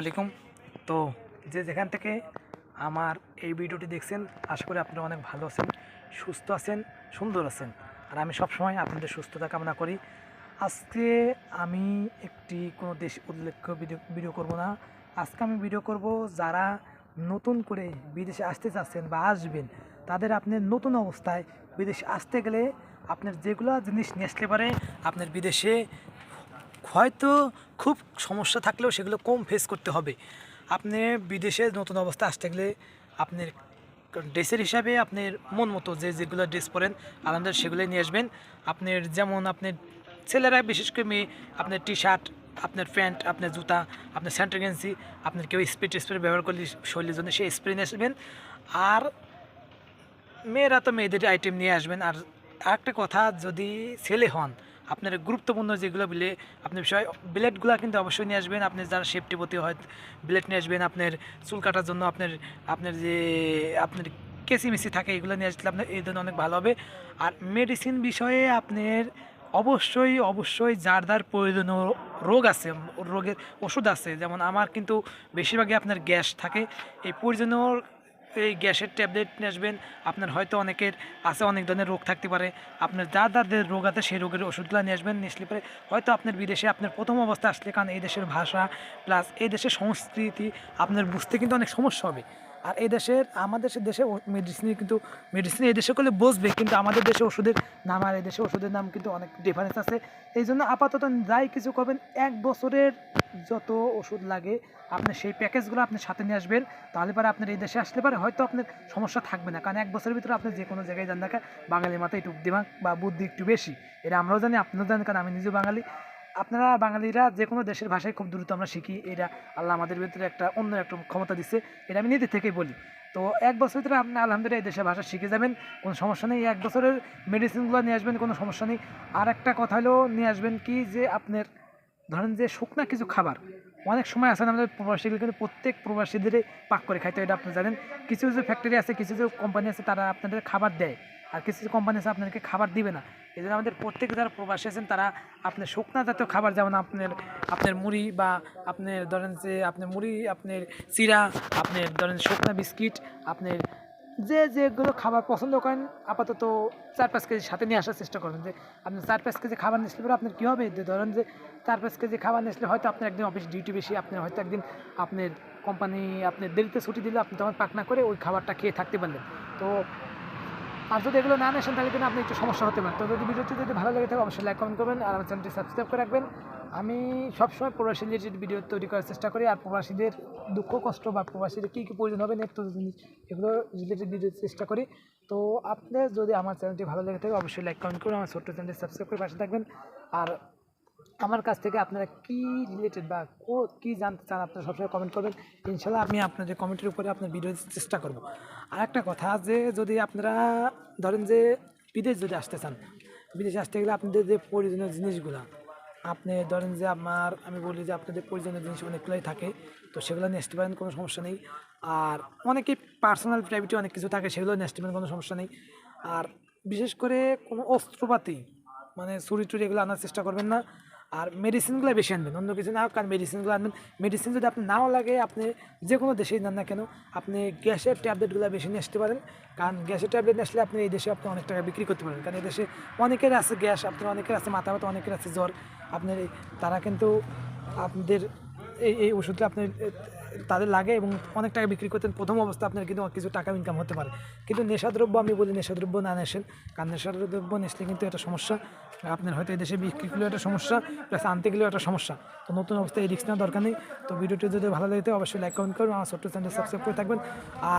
আলাইকুম। তো যে যেখান থেকে আমার এই ভিডিওটি দেখছেন, আশা করি আপনারা অনেক ভালো আছেন, সুস্থ আছেন, সুন্দর আছেন। আর আমি সবসময় আপনাদের সুস্থতা কামনা করি। আজকে আমি একটি কোনো দেশ উল্লেখ্য ভিডিও ভিডিও করব না। আজকে আমি ভিডিও করব যারা নতুন করে বিদেশে আসতে চাচ্ছেন বা আসবেন, তাদের আপনার নতুন অবস্থায় বিদেশে আসতে গেলে আপনার যেগুলো জিনিস নিয়ে আসতে পারে, আপনার বিদেশে হয়তো খুব সমস্যা থাকলেও সেগুলো কম ফেস করতে হবে। আপনি বিদেশে নতুন অবস্থা আসতে গেলে আপনার ড্রেসের হিসাবে আপনার মন মতো যে যেগুলো ড্রেস পরেন আলাদা সেগুলোই নিয়ে আসবেন। আপনার যেমন আপনার ছেলেরা, বিশেষ করে মেয়ে, আপনার টি শার্ট আপনার প্যান্ট, আপনার জুতা, আপনার স্যান্টার আপনার কেউ স্প্রে টেস্প্রে ব্যবহার করলে শরীরের জন্য সেই স্প্রে নিয়ে আসবেন। আর মেয়েরা তো মেয়েদের আইটেম নিয়ে আসবেন। আর আরেকটা কথা, যদি ছেলে হন আপনার গুরুত্বপূর্ণ যেগুলো বিলে, আপনি বিষয় ব্লেডগুলো কিন্তু অবশ্যই নিয়ে আসবেন। আপনি যারা সেফটি প্রতি হয় ব্লেড নিয়ে আসবেন, আপনার চুল কাটার জন্য আপনার আপনার যে, আপনার কেসিমেসি থাকে, এগুলো নিয়ে আসলে আপনার এই জন্য অনেক ভালো হবে। আর মেডিসিন বিষয়ে আপনার অবশ্যই অবশ্যই যার যার প্রয়োজনীয় রোগ আছে, রোগের ওষুধ আছে, যেমন আমার কিন্তু বেশিরভাগই আপনার গ্যাস থাকে। এই প্রয়োজনীয় এই গ্যাসের ট্যাবলেট নিয়ে আসবেন। আপনার হয়তো অনেকের আছে, অনেক ধরনের রোগ থাকতে পারে। আপনার যা যাদের রোগ আছে, সেই রোগের ওষুধগুলো নিয়ে আসবেন, নিয়ে আসলে পরে হয়তো আপনার বিদেশে আপনার প্রথম অবস্থা আসলে কারণ এই দেশের ভাষা প্লাস এই দেশের সংস্কৃতি, আপনার বুঝতে কিন্তু অনেক সমস্যা হবে। আর এই দেশের আমাদের দেশে মেডিসিনে কিন্তু মেডিসিন এই দেশে করলে বসবে, কিন্তু আমাদের দেশে ওষুধের নাম আর এই দেশে ওষুধের নাম কিন্তু অনেক ডিফারেন্স আছে। এই জন্য আপাতত যাই কিছু করবেন, এক বছরের যত ওষুধ লাগে, আপনি সেই প্যাকেজগুলো আপনি সাথে নিয়ে আসবেন, তাহলে পরে আপনার এই দেশে আসলে পারে হয়তো আপনার সমস্যা থাকবে না। কারণ এক বছরের ভিতরে আপনি যে কোনো জায়গায় যান দেখা বাঙালির মাথায় একটু দিমাগ বা বুদ্ধি একটু বেশি। এটা আমরাও জানি, আপনারাও জানেন, কারণ আমি নিজেও বাঙালি। আপনারা বাঙালিরা যে কোনো দেশের ভাষায় খুব দ্রুত আমরা শিখি। এটা আল্লাহ আমাদের ভিতরে একটা অন্য একটা ক্ষমতা দিচ্ছে এটা আমি নিজে থেকেই বলি। তো এক বছর ভিতরে আপনি আলহামদুলিল্লাহ এই দেশের ভাষা শিখে যাবেন, কোনো সমস্যা নেই। এক বছরের মেডিসিনগুলো নিয়ে আসবেন, কোনো সমস্যা নেই। আর একটা কথা হলো, নিয়ে আসবেন কি যে আপনার ধরেন যে শুকনা কিছু খাবার, অনেক সময় আছে আমাদের প্রবাসীগুলো কিন্তু প্রত্যেক প্রবাসীদেরই পাক করে খাইতে এটা আপনি জানেন। কিছু কিছু ফ্যাক্টরি আছে, কিছু কিছু কোম্পানি আছে, তারা আপনাদের খাবার দেয়। আর কিছু কিছু কোম্পানি আছে আপনাদেরকে খাবার দিবে না। এই জন্য আমাদের প্রত্যেকে যারা প্রবাসী আছেন, তারা আপনার শুকনা জাতীয় খাবার, যেমন আপনার আপনার মুড়ি বা আপনার ধরেন যে আপনার মুড়ি, আপনার চিরা আপনার ধরেন শুকনা বিস্কিট, আপনার যে যেগুলো খাবার পছন্দ করেন, আপাতত চার পাঁচ কেজি সাথে নিয়ে আসার চেষ্টা করবেন যে আপনি চার পাঁচ কেজি খাবার নিয়ে পরে আপনার কী হবে? যে ধরেন যে চার পাঁচ কেজি খাবার নিয়ে হয়তো আপনার একদিন অফিস ডিউটি বেশি, আপনার হয়তো একদিন আপনার কোম্পানি আপনার দেরিতে ছুটি দিলে, আপনি তখন পাক না করে ওই খাবারটা খেয়ে থাকতে পারলেন। তো আর যদি এগুলো না নেশন তাহলে কিন্তু আপনি একটু সমস্যা হতে পারেন তো যদি ভিডিওটি যদি ভালো লাগে থাকে অবশ্যই লাইক কমেন্ট করবেন আর আমার চ্যানেলটি সাবস্ক্রাইব করে রাখবেন। আমি সবসময় প্রবাসী রিলেটেড ভিডিও তৈরি করার চেষ্টা করি আর প্রবাসীদের দুঃখ, কষ্ট বা প্রবাসীদের কী কী প্রয়োজন হবে নেট জিনিস এগুলো রিলেটেড ভিডিও চেষ্টা করি। তো আপনি যদি আমার চ্যানেলটি ভালো লেগে থাকে, অবশ্যই লাইক কমেন্ট করুন, আমার ছোট্ট চ্যানেলটি সাবস্ক্রাইব করে পাশে থাকবেন। আর আমার কাছ থেকে আপনারা কি রিলেটেড বা কো, কী জানতে চান আপনারা সবসময় কমেন্ট করবেন। ইনশাল্লাহ আমি আপনাদের কমেন্টের উপরে আপনার ভিডিও চেষ্টা করব। আর একটা কথা যে, যদি আপনারা ধরেন যে বিদেশ যদি আসতে চান, বিদেশে আসতে গেলে আপনাদের যে প্রয়োজনীয় জিনিসগুলো, আপনি ধরেন যে আমার, আমি বলি যে আপনাদের প্রয়োজনীয় জিনিস অনেকগুলোই থাকে, তো সেগুলো নিয়ে আসতে পারেন, কোনো সমস্যা নেই। আর অনেকেই পার্সোনাল প্রাইভেটি অনেক কিছু থাকে, সেগুলো নিয়ে আসতে পারেন, কোনো সমস্যা নেই। আর বিশেষ করে কোনো অস্ত্রপাতি মানে চুরি টুরি এগুলো আনার চেষ্টা করবেন না। আর মেডিসিনগুলো বেশি আনবেন অন্য কিছু না হোক, কারণ মেডিসিনগুলো আনবেন। মেডিসিন যদি আপনি নাও লাগে আপনি যে কোনো দেশেই নেন না কেন আপনি গ্যাসের ট্যাবলেটগুলো বেশি নিয়ে আসতে পারেন। কারণ গ্যাসের ট্যাবলেট আসলে আপনি এই দেশে আপনি অনেক টাকা বিক্রি করতে পারেন কারণ এই দেশে অনেকের আছে গ্যাস আপনার অনেকের আছে মাথা ব্যথা অনেকের আছে জ্বর। আপনার তারা কিন্তু আপনাদের এই এই ওষুধটা আপনি তাদের লাগে এবং অনেক টাকা বিক্রি করতেন, প্রথম অবস্থা আপনার কিন্তু কিছু টাকা ইনকাম হতে পারে। কিন্তু নেশাদ্রব্য আমি বলি, নেশাদ্রব্য না নেশেন কারণ নেশাদ্রব্য নেশলে কিন্তু একটা সমস্যা। আপনার হয়তো এই দেশে বিক্রি করলেও একটা সমস্যা প্লাস আনতে গেলেও একটা সমস্যা। তো নতুন অবস্থায় এই রিক্স নেওয়ার দরকার নেই। তো ভিডিওটি যদি ভালো লাগে অবশ্যই লাইক কমেন্ট করুন আমার ছোট্ট চ্যানেল সাবস্ক্রাইব করে থাকবেন। আর